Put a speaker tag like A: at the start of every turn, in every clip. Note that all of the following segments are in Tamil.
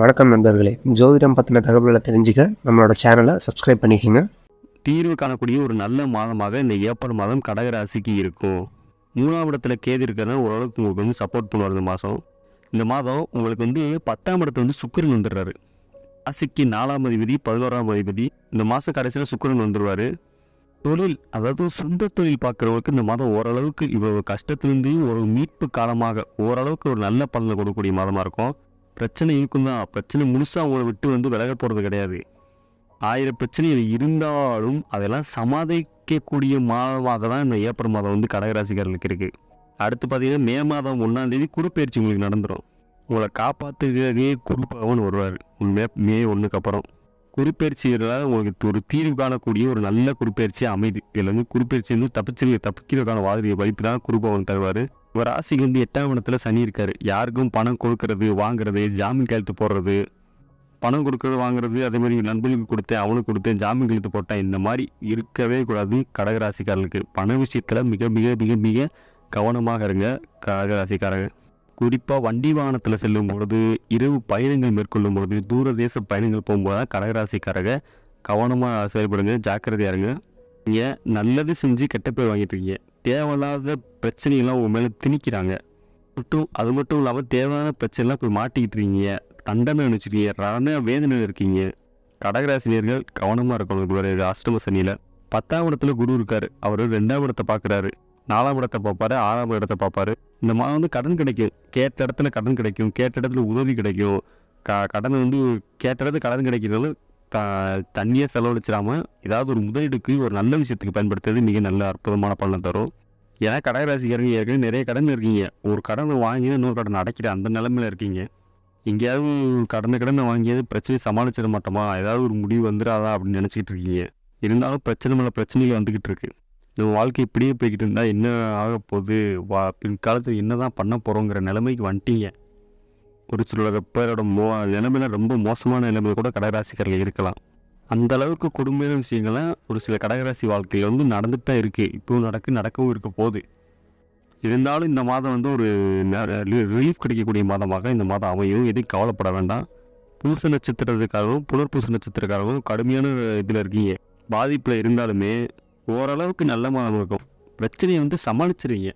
A: வணக்கம் நண்பர்களே. ஜோதிடம் பற்றின தகவல்களை தெரிஞ்சுக்க நம்மளோட சேனலை சப்ஸ்கிரைப் பண்ணிக்கோங்க.
B: தீர்வு காணக்கூடிய ஒரு நல்ல மாதமாக இந்த ஏப்ரல் மாதம் கடகராசிக்கு இருக்கும். மூணாம் இடத்துல கேது இருக்கிறதுனால ஓரளவுக்கு உங்களுக்கு வந்து சப்போர்ட் பண்ணுவார் இந்த மாதம். இந்த மாதம் உங்களுக்கு வந்து பத்தாம் இடத்துல வந்து சுக்கரன் வந்துடுறாரு. ராசிக்கு நாலாம் அதிபதி பதினோராம் அதிபதி இந்த மாதம் கடைசியில் சுக்கரன் வந்துடுவார். தொழில் அதாவது சொந்த தொழில் பார்க்குறவங்களுக்கு இந்த மாதம் ஓரளவுக்கு இவ்வளவு கஷ்டத்துலேருந்து ஒரு மீட்பு காலமாக ஓரளவுக்கு ஒரு நல்ல பலனை கொடுக்கக்கூடிய மாதமாக இருக்கும். பிரச்சனை இருக்கும் தான் பிரச்சனை முழுசாக உங்களை விட்டு வந்து விலக போகிறது கிடையாது. ஆயிரம் பிரச்சனைகள் இருந்தாலும் அதெல்லாம் சமாளிக்கக்கூடிய மாதமாக தான் இந்த ஏப்ரல் மாதம் வந்து கடகராசிக்காரர்களுக்கு இருக்குது அடுத்து பார்த்தீங்கன்னா மே மாதம் ஒன்றாந்தேதி குறுப்பெயர்ச்சி உங்களுக்கு நடந்துடும் உங்களை காப்பாற்றுக்கவே குரு வருவார். மே மே ஒன்றுக்கு அப்புறம். குறுப்பெயர்ச்சிகளால் உங்களுக்கு ஒரு தீர்வு காணக்கூடிய ஒரு நல்ல குறிப்பெயர்ச்சி அமைது இதில் வந்து குறிப்பெயர்ச்சி வந்து தப்பிச்சு தப்பிக்கிறதுக்கான வாதிரிய வாய்ப்பு தான் குரு தருவார். இவர் ராசிக்கு வந்து எட்டாம் இடத்துல சனி இருக்கார். யாருக்கும் பணம் கொடுக்கறது வாங்குறது ஜாமீன் கையெழுத்து போடுறது பணம் கொடுக்கறது வாங்குறது அதேமாதிரி நண்பனுக்கு நண்பர்களுக்கு கொடுத்தேன் அவனுக்கு கொடுத்தேன் ஜாமீன் கையெழுத்து போட்டேன் இந்த மாதிரி இருக்கவே கூடாது கடகராசிக்காரர்களுக்கு. பண விஷயத்தில் மிக மிக மிக மிக கவனமாக இருங்க கடகராசிக்காரங்க குறிப்பாக வண்டி வாகனத்தில் செல்லும் பொழுது இரவு பயணங்கள் மேற்கொள்ளும் பொழுது தூரதேச பயணங்கள் போகும்போது தான் கடகராசிக்காரங்க கவனமாக செயல்படுங்க ஜாக்கிரதையாருங்க நீங்கள் நல்லது செஞ்சு கெட்ட பேர் வாங்கிட்டு இருக்கீங்க. தேவையில்லாத பிரச்சனைகள்லாம் உங்கள் மேலே திணிக்கிறாங்க. மட்டும் அது மட்டும் இல்லாமல் தேவையான பிரச்சனைலாம் போய் மாட்டிக்கிட்டு இருக்கீங்க. தண்டனை நினச்சிருக்கீங்க. ரண வேதனையில் இருக்கீங்க. கடகராசினியர்கள் கவனமாக இருக்கணும் குரு அஷ்டம சனியில். பத்தாம் இடத்துல குரு இருக்கார். அவர் ரெண்டாம் இடத்தை பார்க்குறாரு நாலாம் இடத்தை பார்ப்பாரு. ஆறாம் இடத்தை பார்ப்பாரு. இந்த மாதம் வந்து கடன் கிடைக்கும். கேட்ட இடத்துல கடன் கிடைக்கும். கேட்ட இடத்துல உதவி கிடைக்கும். க கடன் வந்து கேட்ட இடத்துல கடன் கிடைக்கிறது த தண்ணியை செலவழிச்சிடாம ஏதாவது ஒரு முதலீடுக்கு ஒரு நல்ல விஷயத்துக்கு பயன்படுத்துறது மிக நல்ல அற்புதமான பலனை தரும். ஏன்னா கடகராசிக்காரங்க ஏற்கனவே நிறைய கடன் இருக்கீங்க. ஒரு கடன் வாங்கி இன்னொரு கடன் அடைக்கிற அந்த நிலமையில இருக்கீங்க. எங்கேயாவது கடனை கடனை வாங்கியாவது பிரச்சனை சமாளிச்சிட மாட்டோமா? ஏதாவது ஒரு முடிவு வந்துடாதா அப்படின்னு நினச்சிக்கிட்டு இருக்கீங்க. இருந்தாலும் பிரச்சனை மேலே பிரச்சனைகள் வந்துக்கிட்டு இருக்கு. நம்ம வாழ்க்கை இப்படியே போய்கிட்டு இருந்தால் என்ன ஆக போகுது? வா பின்காலத்தில் என்ன தான் பண்ண போகிறோங்கிற நிலைமைக்கு வந்துட்டீங்க. ஒரு சிலரோட பேரோட மோ நிலைமையில ரொம்ப மோசமான நிலைமையில கூட கடகராசிக்காரர்கள் இருக்கலாம். அந்த அளவுக்கு கொடுமையான விஷயங்கள்லாம் ஒரு சில கடகராசி வாழ்க்கையில் வந்து நடந்துட்டு தான் இருக்குது இப்போவும் நடக்கு நடக்கவும் இருக்க போகுது. இருந்தாலும் இந்த மாதம் வந்து ஒரு ரிலீஃப் கிடைக்கக்கூடிய மாதமாக இந்த மாதம் அமையும். எதுவும் கவலைப்பட வேண்டாம். பூச நட்சத்திரத்துக்காகவும் புனர்பூச நட்சத்திரக்காகவும் கடுமையான இதில் இருக்கீங்க. பாதிப்பில் இருந்தாலுமே ஓரளவுக்கு நல்ல மாதம் இருக்கும். பிரச்சனையை வந்து சமாளிச்சிருவீங்க.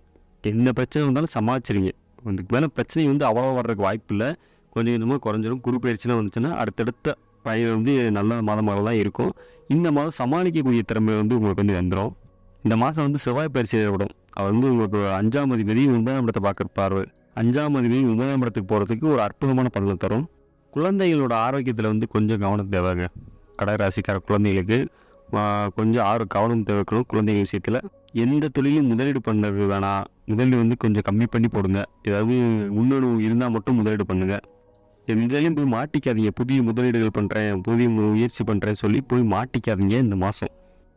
B: என்ன பிரச்சனை இருந்தாலும் சமாளிச்சிருவீங்க. இதுக்கு மேலே பிரச்சனை வந்து அவ்வளோ வர்றதுக்கு வாய்ப்பு இல்லை. கொஞ்சம் கொஞ்சமாக குறைஞ்சிரும். குரு பயிற்சிலாம் வந்துச்சுன்னா அடுத்தடுத்த பயிர் வந்து நல்ல மாதமாக தான் இருக்கும். இந்த மாதம் சமாளிக்கக்கூடிய திறமை வந்து உங்களுக்கு வந்து வந்துடும் இந்த மாதம் வந்து செவ்வாய் பயிற்சி விடும். அவர் வந்து உங்களுக்கு அஞ்சாம் அதிபதி ஒன்பதாம் இடத்தை பார்க்குற பார்வை. அஞ்சாம் அதிபதி ஒன்பதாம் இடத்துக்கு போகிறதுக்கு ஒரு அற்புதமான பலனை தரும். குழந்தைகளோட ஆரோக்கியத்தில் வந்து கொஞ்சம் கவனம் தேவைங்க. கடகராசிக்கார குழந்தைகளுக்கு கொஞ்சம் ஆறு கவனம் தேவைக்கணும் குழந்தைகள் விஷயத்தில். எந்த தொழிலும் முதலீடு பண்ணது வேணாம் முதலீடு வந்து கொஞ்சம் கம்மி பண்ணி போடுங்க. ஏதாவது உணர்வு இருந்தால் மட்டும் முதலீடு பண்ணுங்கள் எதுலையும் போய் மாட்டிக்காதீங்க. புதிய முதலீடுகள் பண்ணுறேன் புதிய முயற்சி பண்ணுறேன் சொல்லி போய் மாட்டிக்காதீங்க இந்த மாதம்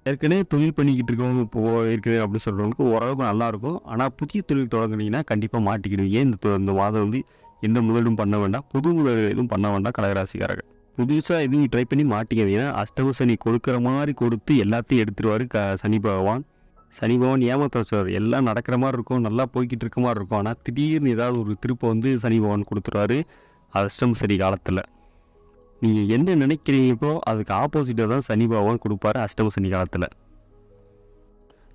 B: ஏற்கனவே தொழில் பண்ணிக்கிட்டு இருக்கவங்க இப்போ இருக்குது அப்படின்னு சொல்கிறவங்களுக்கு ஓரளவுக்கு நல்லாயிருக்கும். ஆனால் புதிய தொழில் தொடங்குனீங்கன்னா கண்டிப்பாக மாட்டிக்கிடுவீங்க. இந்த இந்த மாதம் வந்து எந்த முதலீடும் பண்ண வேண்டாம். புது முதலீடு எதுவும் பண்ண வேண்டாம் கடகராசிக்காரர்கள். புதுசாக எதுவும் ட்ரை பண்ணி மாட்டிக்காதீங்க. அஷ்டம சனி கொடுக்குற மாதிரி கொடுத்து எல்லாத்தையும் எடுத்துருவார் க சனி பகவான். சனி பகவான் ஏமாத்த சார். எல்லாம் நடக்கிற மாதிரி இருக்கும். நல்லா போய்கிட்டு இருக்க மாதிரி இருக்கும். ஆனால் திடீர்னு ஏதாவது ஒரு திருப்பை வந்து சனி பகவான் கொடுத்துருவாரு. அஷ்டம சனி காலத்தில். நீங்கள் என்ன நினைக்கிறீங்களோ அதுக்கு ஆப்போசிட்டாக தான் சனி பகவான் கொடுப்பாரு அஷ்டம சனி காலத்தில்.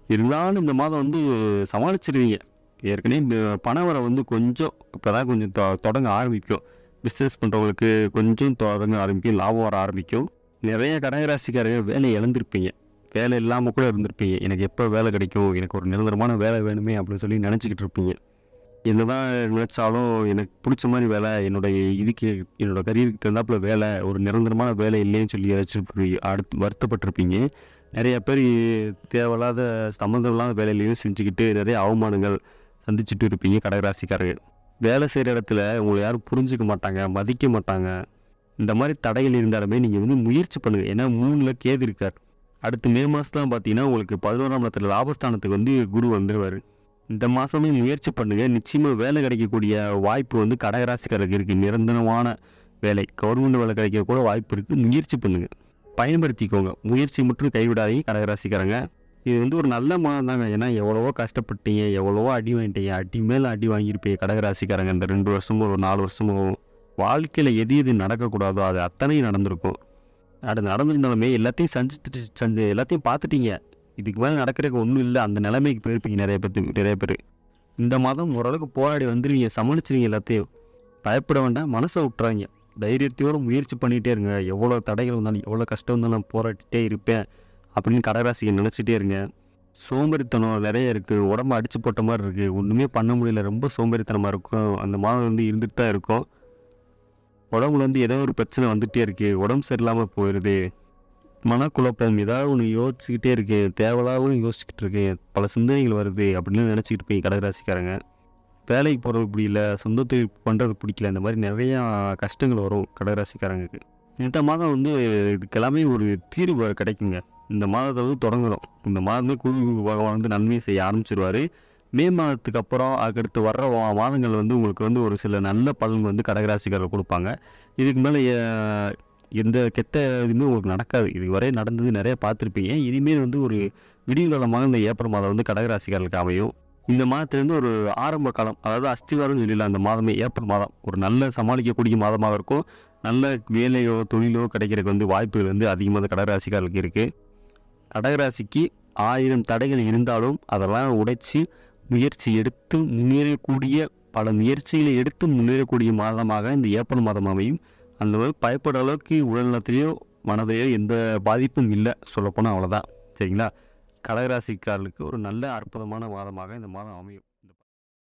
B: இருந்தாலும் இந்த மாதம் வந்து சமாளிச்சிருவீங்க. ஏற்கனவே இந்த பணவரை வந்து கொஞ்சம் இப்போ தான் கொஞ்சம் தொ- தொடங்க ஆரம்பிக்கும். பிஸ்னஸ் பண்ணுறவங்களுக்கு கொஞ்சம் தொடங்க ஆரம்பிக்கும். லாபம் வர ஆரம்பிக்கும். நிறைய கடகராசிக்காரர்கள் வேலை இழந்திருப்பீங்க. வேலை இல்லாமல் கூட இருந்திருப்பீங்க. எனக்கு எப்போ வேலை கிடைக்கும்? எனக்கு ஒரு நிரந்தரமான வேலை வேணுமே அப்படின்னு சொல்லி நினச்சிக்கிட்டு இருப்பீங்க. என்னதான் நினச்சாலும் எனக்கு பிடிச்ச மாதிரி வேலை என்னுடைய இதுக்கு என்னோடய கரியருக்கு தகுந்தாப்பில் வேலை ஒரு நிரந்தரமான வேலை இல்லைன்னு சொல்லி வச்சுருப்பீங்க அடுத்து வருத்தப்பட்டிருப்பீங்க. நிறைய பேர் தேவையில்லாத சம்மந்தம் இல்லாத வேலையிலையும் செஞ்சுக்கிட்டு நிறைய அவமானங்கள் சந்திச்சுட்டு இருப்பீங்க கடகராசிக்காரர்கள். வேலை செய்கிற இடத்துல உங்களை யாரும் புரிஞ்சுக்க மாட்டாங்க மதிக்க மாட்டாங்க. இந்த மாதிரி தடைகள் இருந்தாலுமே நீங்கள் வந்து முயற்சி பண்ணுங்கள் ஏன்னா மூணில் கேது இருக்கார். அடுத்து மே மாதம் பார்த்தீங்கன்னா உங்களுக்கு பதினோராம் இடத்துல லாபஸ்தானத்துக்கு வந்து குரு வந்துடுவார் இந்த மாதமே முயற்சி பண்ணுங்கள் நிச்சயமாக வேலை கிடைக்கக்கூடிய வாய்ப்பு வந்து கடகராசிக்காரருக்கு இருக்குது நிரந்தரமான வேலை. கவர்மெண்ட் வேலை கிடைக்க கூட வாய்ப்பு இருக்குது முயற்சி பண்ணுங்கள் பயன்படுத்திக்கோங்க. முயற்சி மட்டும் கைவிடாதீங்க கடகராசிக்காரங்க. இது வந்து ஒரு நல்ல மாதம் தாங்க. ஏன்னா எவ்வளவோ கஷ்டப்பட்டீங்க எவ்வளவோ அடி வாங்கிட்டீங்க. அடி மேலே அடி வாங்கியிருப்பீங்க கடகராசிக்காரங்க. இந்த ரெண்டு வருஷமோ ஒரு நாலு வருஷமோ வாழ்க்கையில் எது எது நடக்கக்கூடாதோ அது அத்தனையும் நடந்திருக்கும். அது நடந்திருந்தாலுமே எல்லாத்தையும் சந்திச்சுட்டு சந்தி எல்லாத்தையும் பார்த்துட்டீங்க. இதுக்கு மேலே நடக்கிறதுக்கு ஒன்றும் இல்லை. அந்த நிலைமைக்கு போயிருப்பீங்க நிறைய பேர் நிறைய பேர். இந்த மாதம் ஓரளவுக்கு போராடி வந்துடுவீங்க சமாளிச்சிருவீங்க எல்லாத்தையும். பயப்பட வேண்டாம். மனசை விட்டுறாங்க தைரியத்தோடு முயற்சி பண்ணிகிட்டே இருங்க. எவ்வளோ தடைகள் வந்தாலும் எவ்வளோ கஷ்டம் வந்தாலும் நான் போராட்டிகிட்டே இருப்பேன் அப்படின்னு கடராசியை நினச்சிட்டே இருங்க. சோம்பேறித்தனம் நிறைய இருக்குது உடம்பு அடிச்சு போட்ட மாதிரி இருக்குது ஒன்றுமே பண்ண முடியல. ரொம்ப சோம்பேறித்தனமாக இருக்கும். அந்த மாதம் வந்து இருந்துட்டு தான் இருக்கும். உடம்புல வந்து ஏதோ ஒரு பிரச்சனை வந்துகிட்டே இருக்குது உடம்பு சரியில்லாமல் போயிடுது மனக்குழப்பம் ஏதாவது ஒன்று யோசிச்சுக்கிட்டே இருக்கு. தேவையில்லாவும் யோசிச்சுக்கிட்டு இருக்கேன் பல சிந்தனைகள் வருது அப்படின்னு நினச்சிக்கிட்டு போய் கடகராசிக்காரங்க. வேலைக்கு போகிறது பிடிக்கல சொந்த தொழில் பண்ணுறது பிடிக்கல. இந்த மாதிரி நிறையா கஷ்டங்கள் வரும் கடகராசிக்காரங்களுக்கு. இந்த மாதம் வந்து இதுக்கெல்லாமே ஒரு தீர்வு கிடைக்குங்க. இந்த மாதத்தை வந்து தொடங்குறோம். இந்த மாதமே குரு பகவான் வந்து நன்மை செய்ய ஆரம்பிச்சிருவார். மே மாதத்துக்கு அப்புறம் அதுக்கடுத்து வர்ற மாதங்கள் வந்து உங்களுக்கு வந்து ஒரு சில நல்ல பலன்கள் வந்து கடகராசிக்காரர்கள் கொடுப்பாங்க. இதுக்கு மேலே எந்த கெட்ட இதுவுமே உங்களுக்கு நடக்காது. இது வரை நடந்தது நிறைய பார்த்துருப்பீங்க. இனிமேல் வந்து ஒரு விடிவுகாலமாக இந்த ஏப்ரல் மாதம் வந்து கடகராசிக்காரர்களுக்கு அமையும். இந்த மாதத்துலேருந்து ஒரு ஆரம்ப காலம் அதாவது அஸ்திவாரம் சொல்லிடலாம் அந்த மாதமே ஏப்ரல் மாதம். ஒரு நல்ல சமாளிக்கக்கூடிய மாதமாக இருக்கும். நல்ல வேலையோ தொழிலோ கிடைக்கிறதுக்கு வந்து வாய்ப்புகள் வந்து அதிகமாக கடகராசிக்காரர்களுக்கு இருக்குது கடகராசிக்கு ஆயிரம் தடைகள் இருந்தாலும் அதெல்லாம் உடைச்சி முயற்சி எடுத்து முன்னேறக்கூடிய பல முயற்சிகளை எடுத்து முன்னேறக்கூடிய மாதமாக இந்த ஏப்ரல் மாதம் அமையும். அந்த மாதிரி பயப்படுற அளவுக்கு உடல்நலத்திலேயோ மனதையோ எந்த பாதிப்பும் இல்லை. சொல்லப்போனால் அவ்வளோதான் சரிங்களா? கடகராசிக்காரர்களுக்கு ஒரு நல்ல அற்புதமான மாதமாக இந்த மாதம் அமையும்.